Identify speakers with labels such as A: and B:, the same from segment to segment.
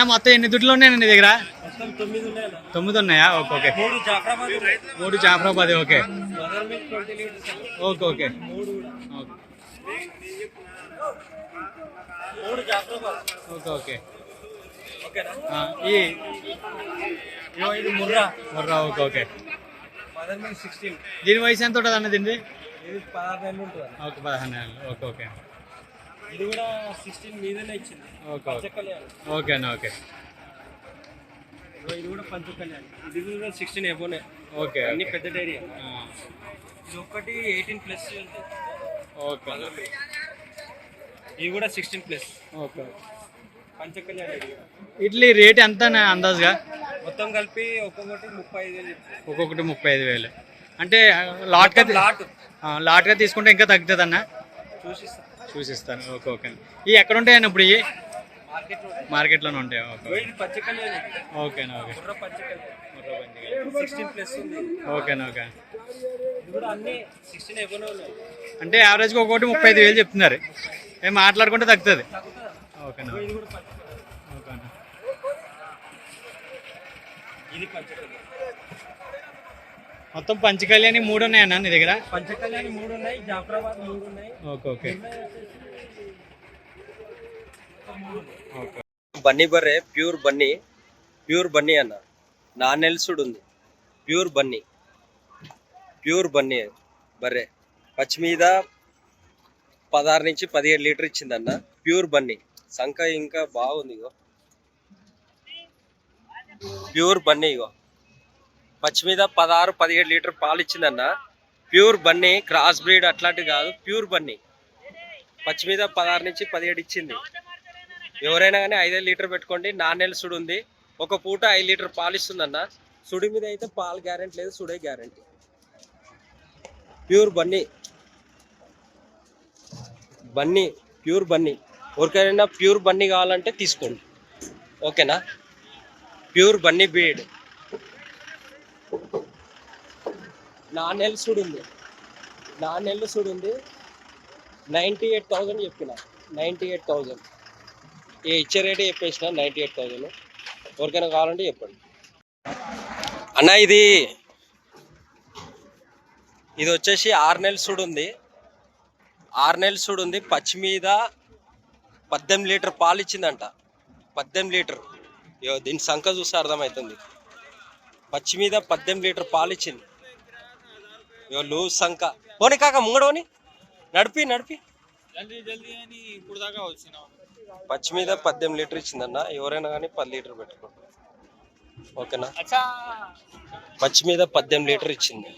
A: అన్న మొత్తం ఎన్ని దుడ్లు ఉన్నాయండి నీ దగ్గర?
B: తొమ్మిది
A: ఉన్నాయా? Okay okay.
B: మూడు జాఫరాబాద్ ఉన్నాయి.
A: Okay. Okay okay. Okay. Okay ఈ
B: ముర్రా.
A: Murrah okay okay. దీని వయసు ఎంత ఉంటుంది అన్న దీనిది ఓకే పదహారు నెలలు. Okay okay.
B: ఇది కూడా సిక్స్టీన్ మీదనే ఇచ్చింది.
A: Okay okay. అన్న ఓకే.
B: ఇది కూడా పంచకళ్యాణ్. ఇది కూడా సిక్స్టీన్ ఎబోనే
A: ఓకే
B: అన్ని పెద్ద డైరీ ఇది ఒక్కటి ఎయిటీన్ ప్లస్
A: ఓకే.
B: ఇది కూడా సిక్స్టీన్ ప్లస్
A: ఓకే.
B: పంచకళ్యాణ్ ఇది. కూడా.
A: ఇడ్లీ రేట్ ఎంత అందాజుగా?
B: మొత్తం కలిపి ఒక్కొక్కటి ముప్పై ఐదు వేలు
A: ఒక్కొక్కటి ముప్పై ఐదు వేలు. అంటే లాట్గా
B: లాట్
A: లాట్గా తీసుకుంటే ఇంకా తగ్గుతుంది అన్న
B: చూసిస్తాను
A: చూసిస్తాను. Okay okay. ఇవి ఎక్కడ ఉంటాయన్న ఇప్పుడు ఇవి మార్కెట్లోనే ఉంటాయి? ఓకే ఓకేనా ఓకే. ఓకేనా ఓకే. అంటే యావరేజ్గా ఒక్కొక్కటి ముప్పై ఐదు వేలు చెప్తున్నారు. ఏం మాట్లాడుకుంటే తగ్గుతుంది. ఓకేనా ఓకేనా. మొత్తం పంచకళ్యాణి మూడు ఉన్నాయన్న నీ దగ్గర?
B: పంచకళ్యాణ్ మూడు ఉన్నాయి జాఫరాబాద్ మూడు ఉన్నాయి
A: ఓకే. ఓకే ఓకే
B: బన్నీ బర్రె ప్యూర్ బన్నీ ప్యూర్ బన్నీ అన్న. నానెల్సుడు ఉంది. ప్యూర్ బన్నీ. ప్యూర్ బన్నీ బర్రె. పచ్చి మీద పదహారు నుంచి పదిహేడు లీటర్ ఇచ్చిందన్న. ప్యూర్ బన్నీ. సంఖ ఇంకా బాగుంది ఇగో. ప్యూర్ బన్నీ ఇగో. పచ్చి మీద పదహారు పదిహేడు లీటర్ పాలు ఇచ్చిందన్న. ప్యూర్ బన్నీ క్రాస్ బ్రీడ్ అట్లాంటివి కాదు ప్యూర్ బన్నీ. పచ్చి మీద పదహారు నుంచి పదిహేడు ఇచ్చింది. ఎవరైనా కానీ ఐదైదు లీటర్ పెట్టుకోండి నాణ్యల సుడు ఉంది. ఒక పూట ఐదు లీటర్ పాలు ఇస్తుందన్న. సుడి మీద అయితే పాలు గ్యారెంటీ లేదు సుడే guarantee. Pure Banni. Banni pure Banni. ఎవరికైనా ప్యూర్ బన్నీ కావాలంటే తీసుకోండి. ఓకేనా? ప్యూర్ బన్నీ బీడ్ నాణ్యల సుడు ఉంది నాణ్యల సుడు ఉంది నైంటీ ఎయిట్ థౌజండ్ చెప్పిన. నైంటీ ఎయిట్ థౌజండ్ ఏ ఇచ్చే రేటే చెప్పేసిన నైంటీ ఎయిట్ థౌజండ్ ఎవరికైనా కావాలంటే చెప్పండి. అన్న ఇది ఇది వచ్చేసి ఆరు నెలలు సూడు ఉంది ఆరు నెలలు సూడు ఉంది పచ్చి మీద పద్దెనిమిది లీటర్ పాలు ఇచ్చిందంట. పద్దెనిమిది లీటర్. ఇగో దీని సంఖ చూస్తే అర్థమవుతుంది. పచ్చి మీద పద్దెనిమిది లీటర్ పాలు ఇచ్చింది. లూజ్ సంఖ పోనీ కాక ముంగడోని నడిపి నడిపి. పచ్చి మీద పద్దెనిమిది లీటర్ ఇచ్చిందన్న. ఎవరైనా కానీ పది లీటర్ పెట్టుకోండి. ఓకేనా? పచ్చి మీద పద్దెనిమిది లీటర్ ఇచ్చింది.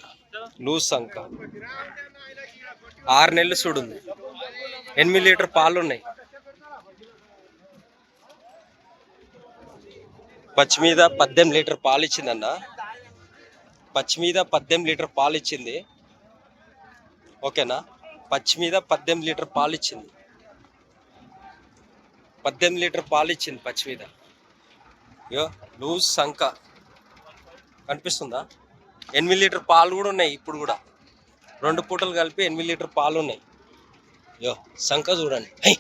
B: లూజ్ సంక ఆరు నెలలు చూడుంది. ఎనిమిది లీటర్ పాలు ఉన్నాయి పచ్చి మీద పద్దెనిమిది లీటర్ పాలు ఇచ్చిందన్న. పచ్చి మీద పద్దెనిమిది లీటర్ పాలు ఇచ్చింది. ఓకేనా? పచ్చి మీద పద్దెనిమిది లీటర్ పాలు ఇచ్చింది. పద్దెనిమిది లీటర్ పాలు ఇచ్చింది పచ్చి మీద. యో లూజ్ సంక. కనిపిస్తుందా? ఎనిమిది లీటర్ పాలు కూడా ఉన్నాయి ఇప్పుడు కూడా. రెండు పూటలు కలిపి ఎనిమిది లీటర్ పాలు ఉన్నాయి. యో సంక చూడండి. హై!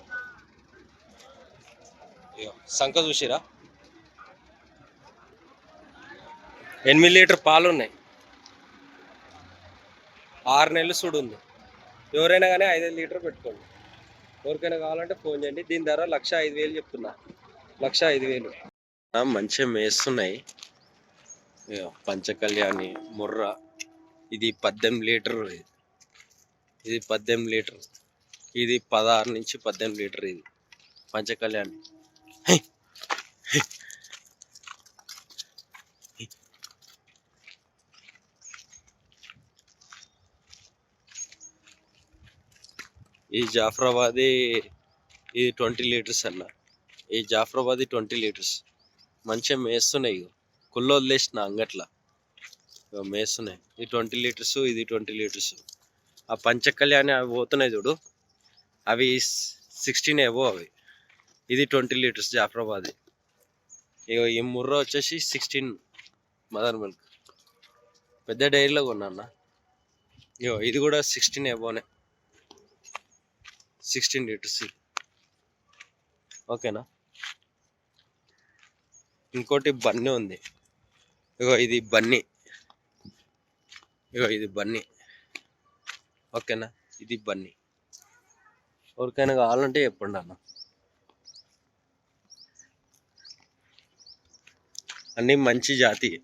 B: యో సంక చూసిరా? ఎనిమిది లీటర్ పాలు ఉన్నాయి. ఆరు నెలలు సుడు ఉంది ఎవరైనా కానీ ఐదైదు లీటర్ పెట్టుకోండి. ఎవరికైనా కావాలంటే ఫోన్ చేయండి. దీని ధర లక్ష ఐదు వేలు చెప్తున్నా. లక్ష ఐదు వేలు. మంచిగా మేస్తున్నాయి. పంచకళ్యాణి ముర్ర ఇది పద్దెనిమిది లీటర్ ఇది. పద్దెనిమిది లీటర్. ఇది పదహారు నుంచి పద్దెనిమిది లీటర్ ఇది. పంచకళ్యాణి. ఈ జాఫ్రాబాది ఇది ట్వంటీ లీటర్స్ అన్న. ఈ జాఫ్రాబాది ట్వంటీ లీటర్స్. మంచిగా మేస్తున్నాయి ఇగో. కుళ్ళు వదిలేసిన అంగట్ల. ఇగో మేస్తున్నాయి. ఈ ట్వంటీ లీటర్స్ ఇది ట్వంటీ లీటర్స్. ఆ పంచకళ్యాణి అవి పోతున్నాయి చూడు. అవి సిక్స్టీన్ ఏవో అవి. ఇది ట్వంటీ లీటర్స్ జాఫ్రాబాది. ఇగో ఈ ముర్ర వచ్చేసి సిక్స్టీన్ మదర్ మిల్క్. పెద్ద డైరీలో కొన్నా అన్న. ఇగో ఇది కూడా సిక్స్టీన్ ఏవోనే సిక్స్టీన్ లీటర్స్. ఓకేనా? ఇంకోటి బన్నీ ఉంది. ఇగో ఇది బన్నీ. ఇగో ఇది బన్నీ. ఓకేనా? ఇది బన్నీ. ఎవరికైనా కావాలంటే చెప్పండి అన్న. అన్నీ మంచి జాతి.